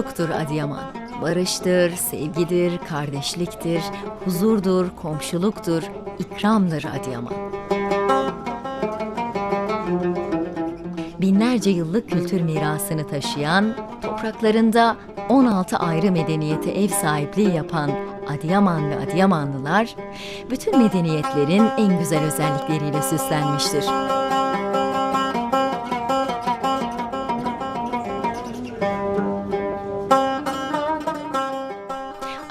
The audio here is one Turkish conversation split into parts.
Dostluktur Adıyaman. Barıştır, sevgidir, kardeşliktir, huzurdur, komşuluktur, ikramdır Adıyaman. Binlerce yıllık kültür mirasını taşıyan, topraklarında 16 ayrı medeniyete ev sahipliği yapan Adıyaman ve Adıyamanlılar, bütün medeniyetlerin en güzel özellikleriyle süslenmiştir.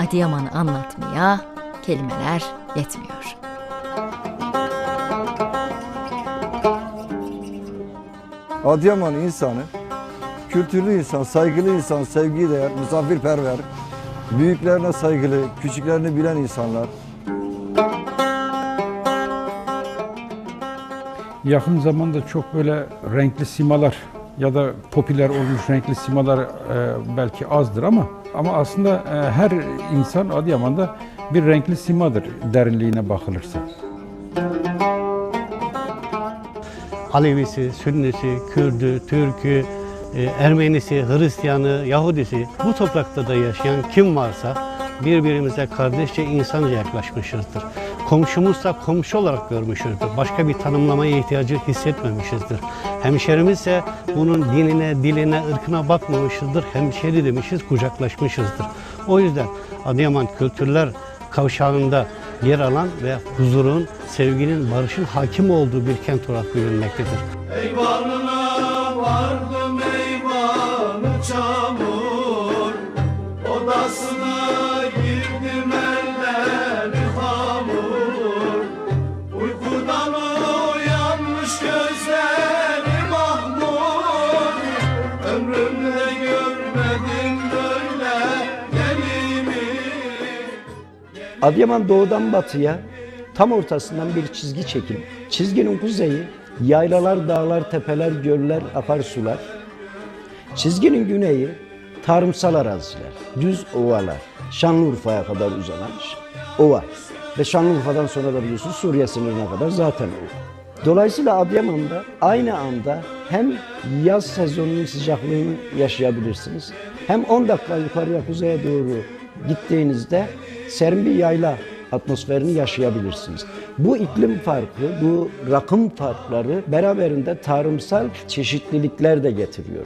Adıyaman'ı anlatmaya kelimeler yetmiyor. Adıyaman insanı, kültürlü insan, saygılı insan, sevgi değer, misafirperver, büyüklerine saygılı, küçüklerini bilen insanlar. Yakın zamanda çok böyle renkli simalar ya da popüler olmuş renkli simalar e, belki azdır ama ama aslında e, her insan Adıyaman'da bir renkli simadır derinliğine bakılırsa. Alevisi, Sünnisi, Kürdü, Türkü, e, Ermenisi, Hristiyanı, Yahudisi bu toprakta da yaşayan kim varsa birbirimize kardeşçe insanca yaklaşmışızdır. Komşumuzsa komşu olarak görmüşüzdür. Başka bir tanımlamaya ihtiyacı hissetmemişizdir. Hemşerimizse bunun dinine, diline, ırkına bakmamışızdır. Hemşeri demişiz, kucaklaşmışızdır. O yüzden Adıyaman Kültürler Kavşağı'nda yer alan ve huzurun, sevginin, barışın hakim olduğu bir kent olarak bilinmektedir. Eyvanına vardım eyvanı Adıyaman doğudan batıya tam ortasından bir çizgi çekilip çizginin kuzeyi yaylalar, dağlar, tepeler, göller, akarsular. Çizginin güneyi tarımsal araziler, düz ovalar, Şanlıurfa'ya kadar uzanan ova. Ve Şanlıurfa'dan sonra da biliyorsunuz Suriye sınırına kadar zaten ova. Dolayısıyla Adıyaman'da aynı anda hem yaz sezonunun sıcaklığını yaşayabilirsiniz. Hem 10 dakika yukarıya kuzeye doğru gittiğinizde serin bir yayla atmosferini yaşayabilirsiniz. Bu iklim farkı, bu rakım farkları beraberinde tarımsal çeşitlilikler de getiriyor.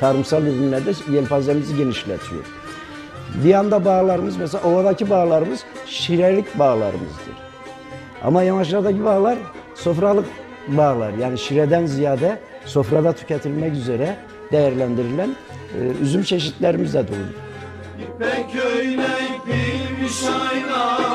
Tarımsal ürünlerde yelpazemizi genişletiyor. Bir yanda bağlarımız mesela ovadaki bağlarımız şirelik bağlarımızdır. Ama yamaçlardaki bağlar sofralık bağlar. Yani şireden ziyade sofrada tüketilmek üzere değerlendirilen e, üzüm çeşitlerimiz de dolu. İpek öylek bilmiş ayna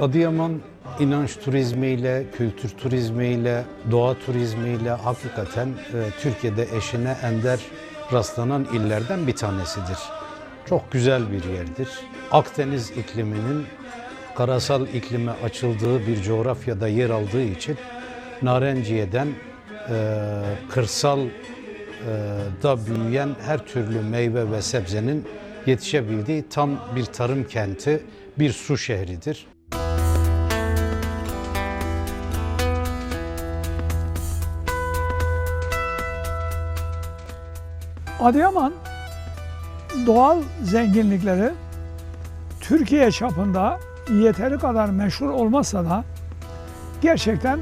Adıyaman inanç turizmiyle, kültür turizmiyle, doğa turizmiyle hakikaten e, Türkiye'de eşine ender rastlanan illerden bir tanesidir. Çok güzel bir yerdir. Akdeniz ikliminin karasal iklime açıldığı bir coğrafyada yer aldığı için Narenciye'den e, kırsal e, da büyüyen her türlü meyve ve sebzenin yetişebildiği tam bir tarım kenti, bir su şehridir. Adıyaman doğal zenginlikleri Türkiye çapında yeteri kadar meşhur olmasa da gerçekten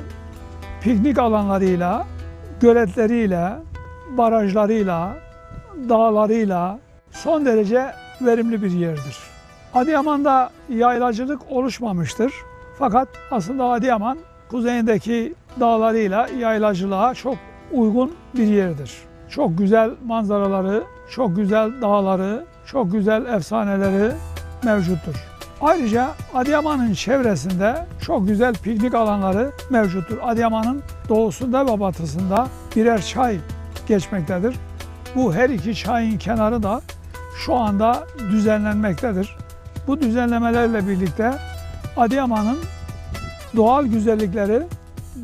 piknik alanlarıyla, göletleriyle, barajlarıyla, dağlarıyla son derece verimli bir yerdir. Adıyaman'da yaylacılık oluşmamıştır. Fakat aslında Adıyaman kuzeyindeki dağlarıyla yaylacılığa çok uygun bir yerdir. Çok güzel manzaraları, çok güzel dağları, çok güzel efsaneleri mevcuttur. Ayrıca Adıyaman'ın çevresinde çok güzel piknik alanları mevcuttur. Adıyaman'ın doğusunda ve batısında birer çay geçmektedir. Bu her iki çayın kenarı da şu anda düzenlenmektedir. Bu düzenlemelerle birlikte Adıyaman'ın doğal güzellikleri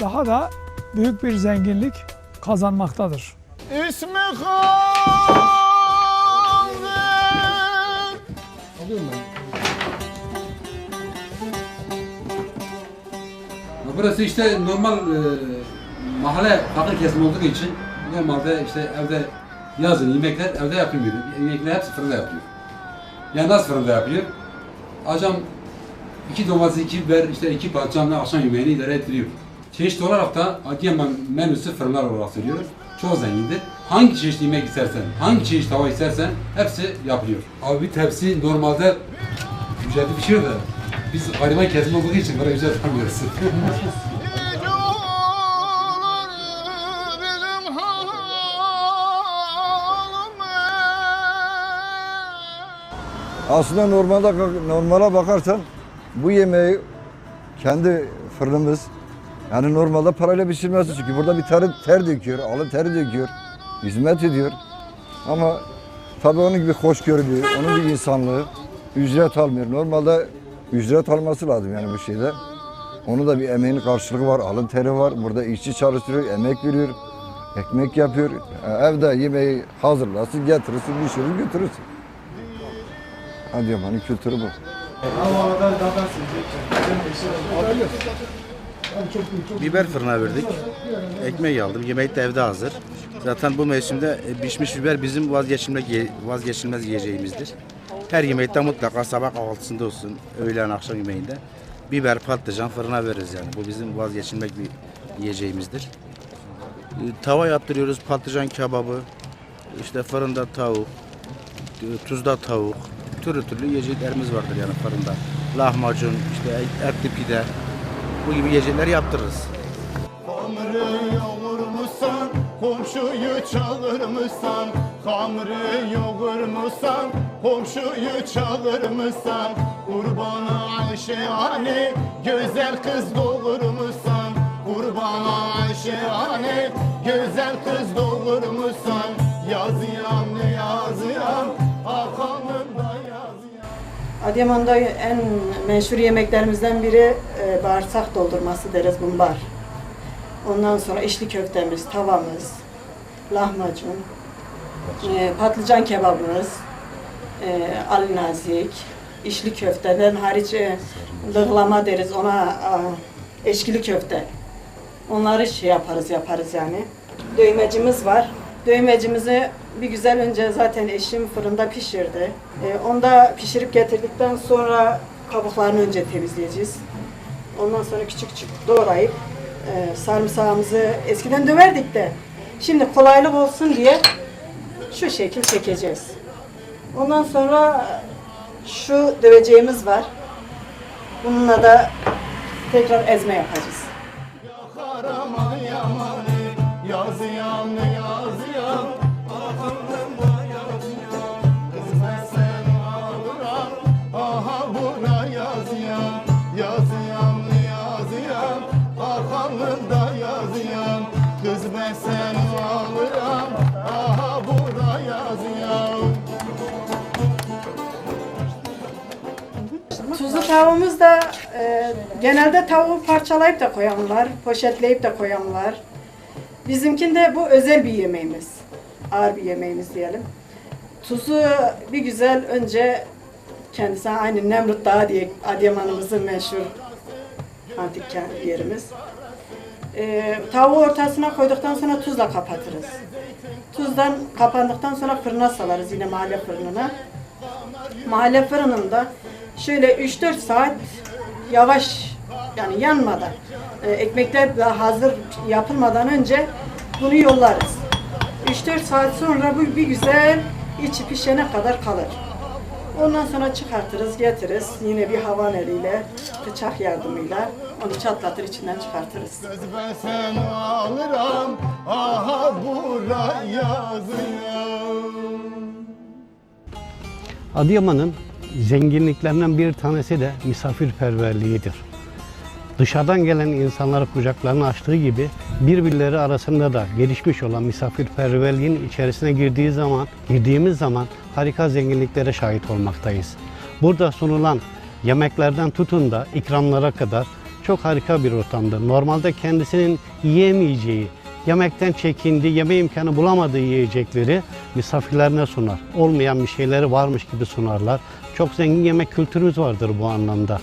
daha da büyük bir zenginlik kazanmaktadır. İsmi Hazır Burası işte normal e, mahalle fakir kesim olduğu için normalde işte evde yazın yemekler evde yapılmıyor. Yemekler hepsi fırında yapıyor. Yani nasıl fırında yapıyor? Akşam iki domates, iki biber, işte iki patlıcanla akşam yemeğini idare ettiriyor. Çeşit olarak da Adıyaman menüsü fırınlar olarak söylüyoruz. Çok zengindir. Hangi çeşit yemek istersen, hangi çeşit tava istersen hepsi yapılıyor. Abi bir tepsi normalde ücretli bir şey de biz gariban kesim olduğu için böyle ücret halım Aslında normalde normale bakarsan bu yemeği kendi fırınımız yani normalde parayla pişirmesi çünkü burada bir ter, ter döküyor, alın teri döküyor, hizmet ediyor. Ama tabii onun gibi hoşgörülü, onun gibi insanlığı ücret almıyor. Normalde ücret alması lazım yani bu şeyde. Onun da bir emeğinin karşılığı var, alın teri var. Burada işçi çalıştırıyor, emek veriyor, ekmek yapıyor. E, Evde yemeği hazırlasın, getirirsin, pişirir, götürürsün. Adıyaman'ın kültürü bu. Biber fırına verdik. Ekmeği aldım. Yemek de evde hazır. Zaten bu mevsimde e, pişmiş biber bizim vazgeçilmez, vazgeçilmez yiyeceğimizdir. Her yemekte mutlaka sabah kahvaltısında olsun, öğlen akşam yemeğinde biber, patlıcan fırına veririz yani. Bu bizim vazgeçilmez bir yiyeceğimizdir. E, Tava yaptırıyoruz, patlıcan kebabı, işte fırında tavuk, e, tuzda tavuk, türlü türlü yiyeceklerimiz vardır yani fırında. Lahmacun, işte etli pide, bu gibi yiyecekler yaptırırız. Hamrı yoğur musan, komşuyu çağır mısan? Hamrı yoğur musan, komşuyu çağır mısan? Kurbana Ayşe anne, güzel kız doğur musan? Kurbana Ayşe anne, güzel kız doğur musan? Yazıyan yazıyan, Adıyaman'da en meşhur yemeklerimizden biri e, bağırsak doldurması deriz mumbar. Ondan sonra içli köftemiz, tavamız, lahmacun, e, patlıcan kebabımız, e, ali nazik, içli köfteden hariç e, lıhlama deriz ona a, eşkili köfte. Onları şey yaparız yaparız yani. Dövmecimiz var. Dövmecimizi bir güzel önce zaten eşim fırında pişirdi. Ee, onu da pişirip getirdikten sonra kabuklarını önce temizleyeceğiz. Ondan sonra küçük küçük doğrayıp e, sarımsağımızı eskiden döverdik de şimdi kolaylık olsun diye şu şekil çekeceğiz. Ondan sonra şu döveceğimiz var. Bununla da tekrar ezme yapacağız. Tavuğumuz da e, genelde tavuğu parçalayıp da koyan var, poşetleyip de koyan var. Bizimkinde bu özel bir yemeğimiz. Ağır bir yemeğimiz diyelim. Tuzu bir güzel önce kendisi aynı Nemrut Dağı diye Adıyaman'ımızın meşhur antik yerimiz. E, tavuğu ortasına koyduktan sonra tuzla kapatırız. Tuzdan kapandıktan sonra fırına salarız yine mahalle fırınına. Mahalle fırınında şöyle 3-4 saat yavaş yani yanmadan e, ekmekler daha hazır yapılmadan önce bunu yollarız. 3-4 saat sonra bu bir güzel içi pişene kadar kalır. Ondan sonra çıkartırız, getiririz. Yine bir havan eliyle, bıçak yardımıyla onu çatlatır içinden çıkartırız. Sen ağıram Aha bura yazıyan Adıyaman'ın zenginliklerinden bir tanesi de misafirperverliğidir. Dışarıdan gelen insanları kucaklarını açtığı gibi birbirleri arasında da gelişmiş olan misafirperverliğin içerisine girdiği zaman, girdiğimiz zaman harika zenginliklere şahit olmaktayız. Burada sunulan yemeklerden tutun da ikramlara kadar çok harika bir ortamdır. Normalde kendisinin yiyemeyeceği, yemekten çekindiği, yeme imkanı bulamadığı yiyecekleri misafirlerine sunar. Olmayan bir şeyleri varmış gibi sunarlar. Çok zengin yemek kültürümüz vardır bu anlamda.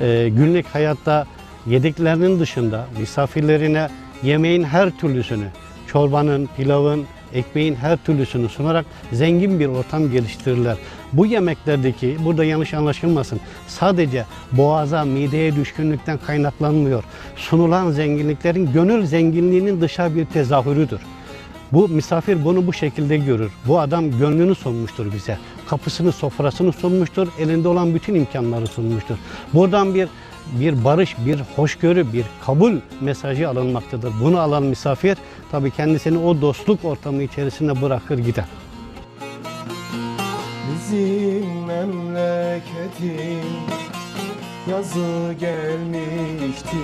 Ee, günlük hayatta yediklerinin dışında misafirlerine yemeğin her türlüsünü, çorbanın, pilavın, ekmeğin her türlüsünü sunarak zengin bir ortam geliştirirler. Bu yemeklerdeki, burada yanlış anlaşılmasın, sadece boğaza, mideye düşkünlükten kaynaklanmıyor. Sunulan zenginliklerin gönül zenginliğinin dışa bir tezahürüdür. Bu misafir bunu bu şekilde görür. Bu adam gönlünü sunmuştur bize. Kapısını, sofrasını sunmuştur. Elinde olan bütün imkanları sunmuştur. Buradan bir bir barış, bir hoşgörü, bir kabul mesajı alınmaktadır. Bunu alan misafir tabii kendisini o dostluk ortamı içerisinde bırakır gider. Bizim memleketin yazı gelmiştir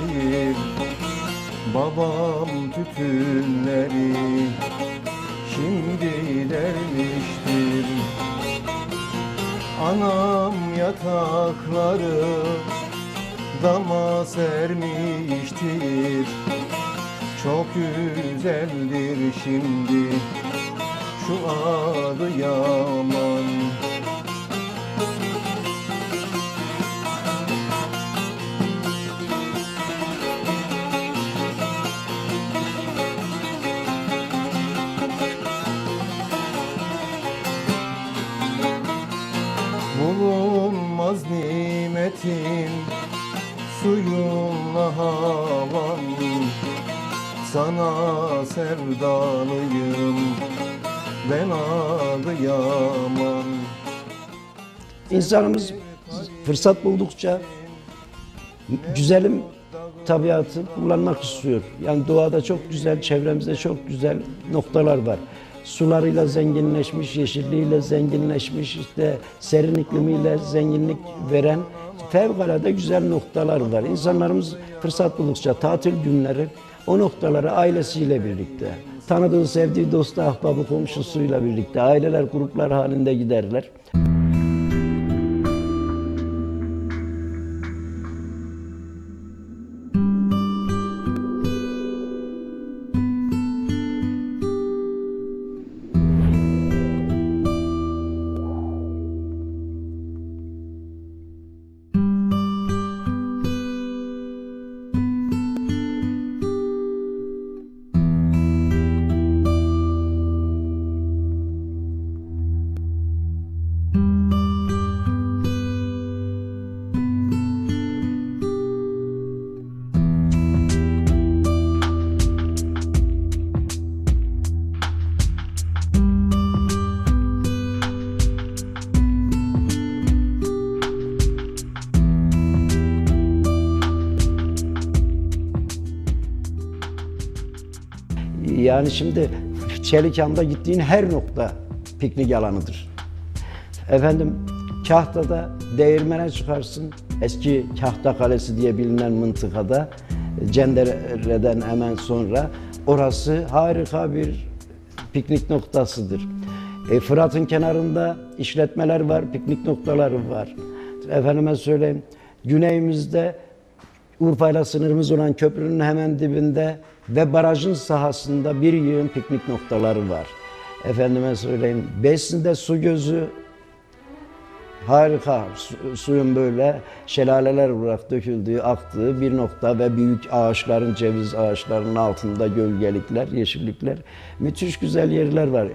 Babam tütünleri şimdi dermiştir Anam yatakları dama sermiştir. Çok güzeldir şimdi şu adı yaman nimetin suyunla havan Sana sevdalıyım ben Adıyaman İnsanımız fırsat buldukça güzelim tabiatı kullanmak istiyor. Yani doğada çok güzel, çevremizde çok güzel noktalar var. Sularıyla zenginleşmiş, yeşilliğiyle zenginleşmiş, işte serin iklimiyle zenginlik veren fevkalade güzel noktalar var. İnsanlarımız fırsat buldukça tatil günleri o noktalara ailesiyle birlikte, tanıdığı, sevdiği dostu, ahbabı, komşusuyla birlikte aileler, gruplar halinde giderler. Yani şimdi Çelikan'da gittiğin her nokta piknik alanıdır. Efendim Kahta'da değirmene çıkarsın. Eski Kahta Kalesi diye bilinen mıntıkada Cendere'den hemen sonra orası harika bir piknik noktasıdır. E, Fırat'ın kenarında işletmeler var, piknik noktaları var. Efendime söyleyeyim, güneyimizde Urfa'yla sınırımız olan köprünün hemen dibinde ve barajın sahasında bir yığın piknik noktaları var. Efendime söyleyeyim, Besin'de su gözü harika. Su- suyun böyle şelaleler olarak döküldüğü, aktığı bir nokta ve büyük ağaçların, ceviz ağaçlarının altında gölgelikler, yeşillikler. Müthiş güzel yerler var.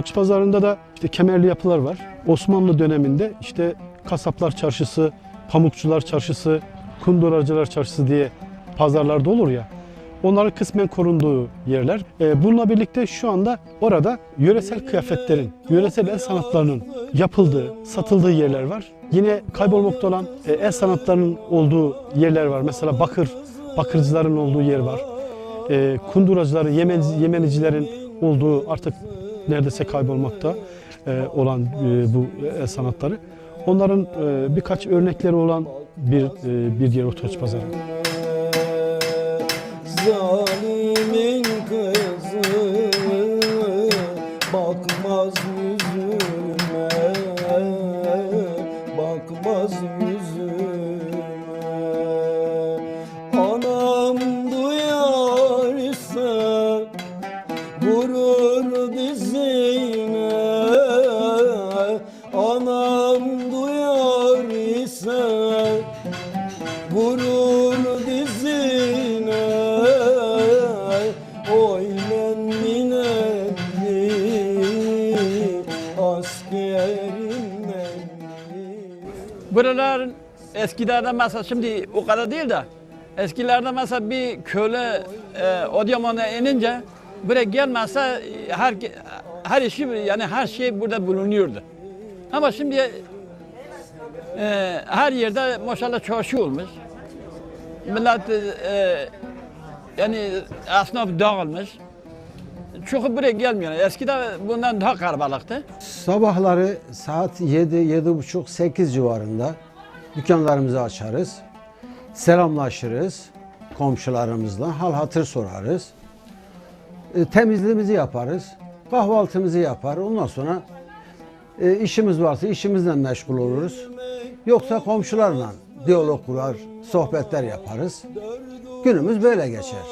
Ortodoks pazarında da işte kemerli yapılar var. Osmanlı döneminde işte kasaplar çarşısı, pamukçular çarşısı, kunduracılar çarşısı diye pazarlarda olur ya. Onların kısmen korunduğu yerler. Ee, Bununla birlikte şu anda orada yöresel kıyafetlerin, yöresel el sanatlarının yapıldığı, satıldığı yerler var. Yine kaybolmakta olan e, el sanatlarının olduğu yerler var. Mesela bakır, bakırcıların olduğu yer var. E, Kunduracıların, Yemen, Yemenicilerin olduğu artık neredeyse kaybolmakta e, olan e, bu el sanatları. Onların e, birkaç örnekleri olan bir e, bir yer Otoç Pazarı. Zalimin kızı bakmaz yüzüme eskilerde mesela şimdi o kadar değil de eskilerde mesela bir köle e, Adıyaman'a inince buraya gelmezse e, her her işi yani her şey burada bulunuyordu. Ama şimdi e, her yerde maşallah çarşı olmuş. Millet e, yani esnaf dağılmış. Çok buraya gelmiyor. Eskiden bundan daha kalabalıktı. Sabahları saat 7, 7.30, 8 civarında dükkanlarımızı açarız. Selamlaşırız komşularımızla, hal hatır sorarız. E, temizliğimizi yaparız. Kahvaltımızı yapar. Ondan sonra e, işimiz varsa işimizle meşgul oluruz. Yoksa komşularla diyalog kurar, sohbetler yaparız. Günümüz böyle geçer.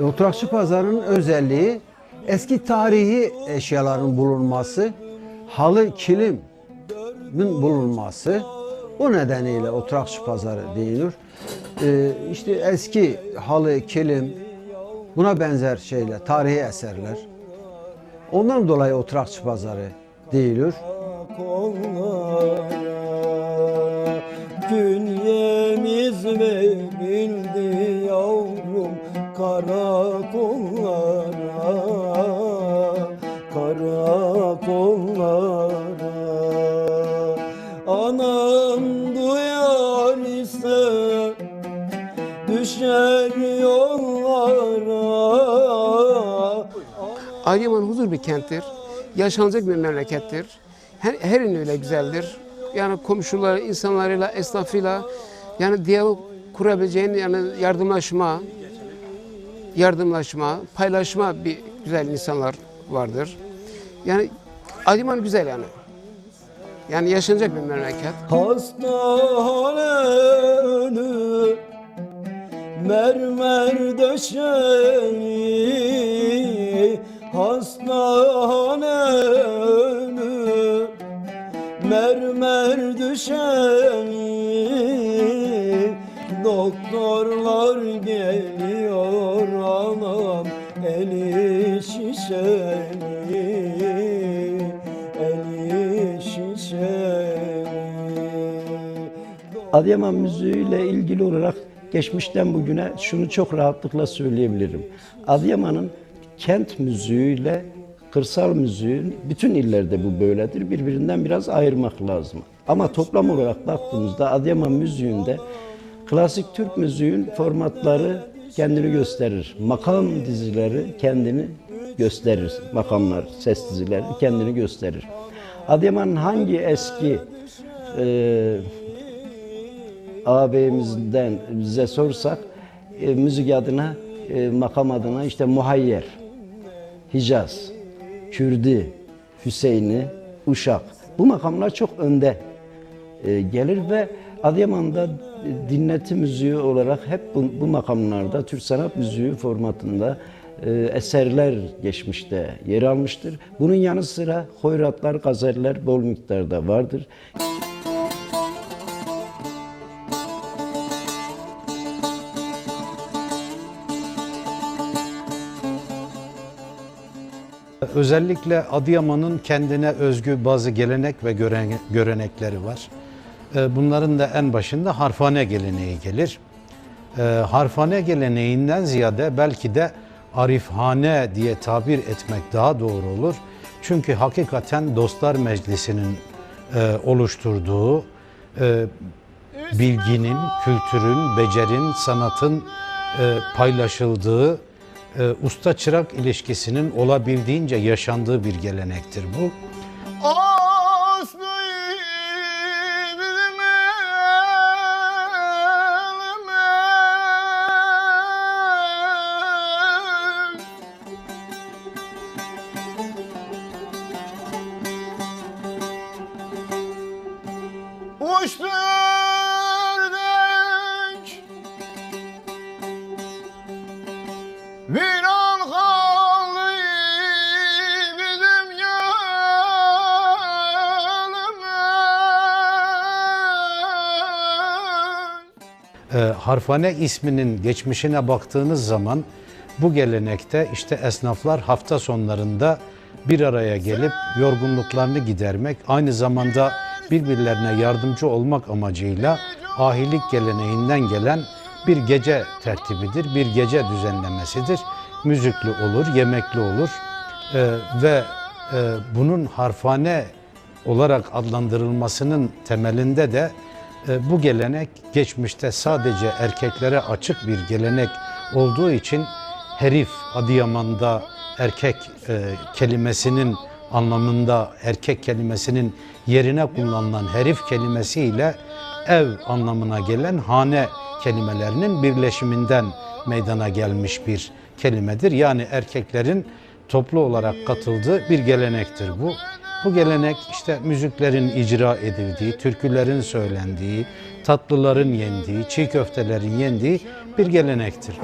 E, Oturakçı pazarının özelliği eski tarihi eşyaların bulunması, halı, kilimin bulunması. O nedeniyle oturakçı pazarı denilir. E, işte eski halı, kilim, buna benzer şeyler, tarihi eserler. Ondan dolayı oturakçı pazarı değilir. Künyemiz verildi yavrum karakollara Adıyaman huzur bir kenttir. Yaşanacak bir memlekettir. Her, her yönüyle güzeldir. Yani komşuları, insanlarıyla, esnafıyla yani diyalog kurabileceğin yani yardımlaşma, yardımlaşma, paylaşma bir güzel insanlar vardır. Yani Adıyaman güzel yani. Yani yaşanacak bir memleket. Mermer döşeği Hastane mermer düşeği Doktorlar geliyor anam eli şişeli eli şişeli Adıyaman müziğiyle ilgili olarak geçmişten bugüne şunu çok rahatlıkla söyleyebilirim. Adıyaman'ın kent müziğiyle kırsal müziğin bütün illerde bu böyledir. Birbirinden biraz ayırmak lazım. Ama toplam olarak baktığımızda Adıyaman müziğinde klasik Türk müziğin formatları kendini gösterir. Makam dizileri kendini gösterir. Makamlar, ses dizileri kendini gösterir. Adıyaman'ın hangi eski e, ağabeyimizden bize sorsak e, müzik adına, e, makam adına işte Muhayyer, Hicaz, Kürdi, Hüseyin'i, Uşak. Bu makamlar çok önde e, gelir ve Adıyaman'da dinleti müziği olarak hep bu, bu makamlarda Türk sanat müziği formatında e, eserler geçmişte yer almıştır. Bunun yanı sıra hoyratlar, gazeller bol miktarda vardır. Özellikle Adıyaman'ın kendine özgü bazı gelenek ve gören- görenekleri var. Ee, bunların da en başında harfane geleneği gelir. Ee, harfane geleneğinden ziyade belki de arifhane diye tabir etmek daha doğru olur. Çünkü hakikaten Dostlar Meclisi'nin e, oluşturduğu e, bilginin, kültürün, becerin, sanatın e, paylaşıldığı e, usta çırak ilişkisinin olabildiğince yaşandığı bir gelenektir bu. Uçturduk harfane isminin geçmişine baktığınız zaman bu gelenekte işte esnaflar hafta sonlarında bir araya gelip yorgunluklarını gidermek, aynı zamanda birbirlerine yardımcı olmak amacıyla ahilik geleneğinden gelen bir gece tertibidir, bir gece düzenlemesidir. Müzikli olur, yemekli olur E, ve e, bunun harfane olarak adlandırılmasının temelinde de bu gelenek geçmişte sadece erkeklere açık bir gelenek olduğu için herif Adıyaman'da erkek e, kelimesinin anlamında erkek kelimesinin yerine kullanılan herif kelimesiyle ev anlamına gelen hane kelimelerinin birleşiminden meydana gelmiş bir kelimedir. Yani erkeklerin toplu olarak katıldığı bir gelenektir bu. Bu gelenek işte müziklerin icra edildiği, türkülerin söylendiği, tatlıların yendiği, çiğ köftelerin yendiği bir gelenektir.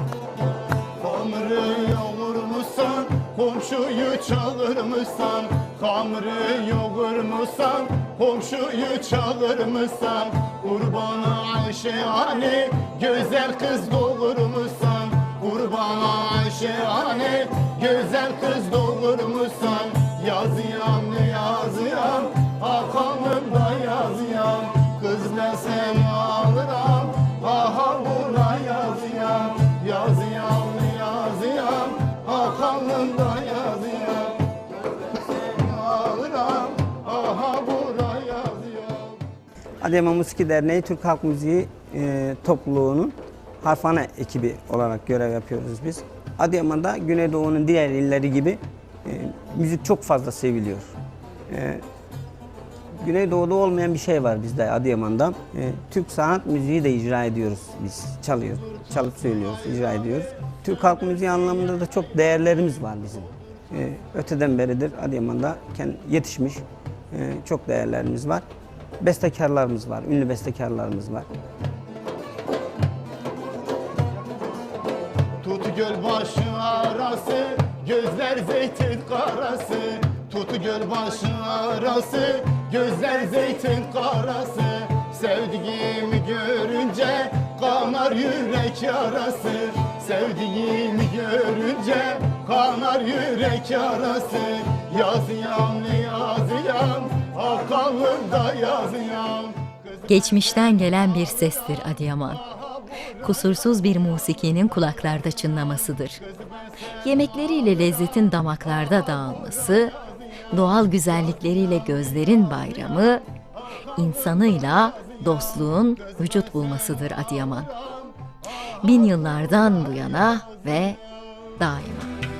Hamrı yoğur musan, komşuyu çağır mısan? Hamrı yoğur musan, komşuyu çağır mısan? Kurbana Ayşe anne, güzel kız doğur musan? Kurbana Ayşe anne, güzel kız doğur ne yazıyam, akalımda yazıyam. Kız ne sen alırım, aha buna. Seni alırım, aha buna yazıyam. Adıyaman Musiki Derneği Türk Halk Müziği e, topluluğunun harfane ekibi olarak görev yapıyoruz biz. Adıyaman'da Güneydoğu'nun diğer illeri gibi e, müzik çok fazla seviliyor. E, Güneydoğu'da olmayan bir şey var bizde Adıyaman'da. E, Türk sanat müziği de icra ediyoruz biz. Çalıyoruz, çalıp söylüyoruz, icra ediyoruz. Türk halk müziği anlamında da çok değerlerimiz var bizim. E, öteden beridir Adıyaman'da yetişmiş e, çok değerlerimiz var. Bestekarlarımız var, ünlü bestekarlarımız var. Tut göl başı arası, gözler zeytin karası. Tut göl başı arası, gözler zeytin karası. Sevdiğimi görünce kanar yürek yarası. Sevdiğimi görünce kanar yürek yarası. Yazıyam ne yazıyam, akalımda yazıyam. Geçmişten gelen bir sestir Adıyaman. Kusursuz bir musikinin kulaklarda çınlamasıdır. Yemekleriyle lezzetin damaklarda dağılması, doğal güzellikleriyle gözlerin bayramı, insanıyla dostluğun vücut bulmasıdır Adıyaman. Bin yıllardan bu yana ve daima.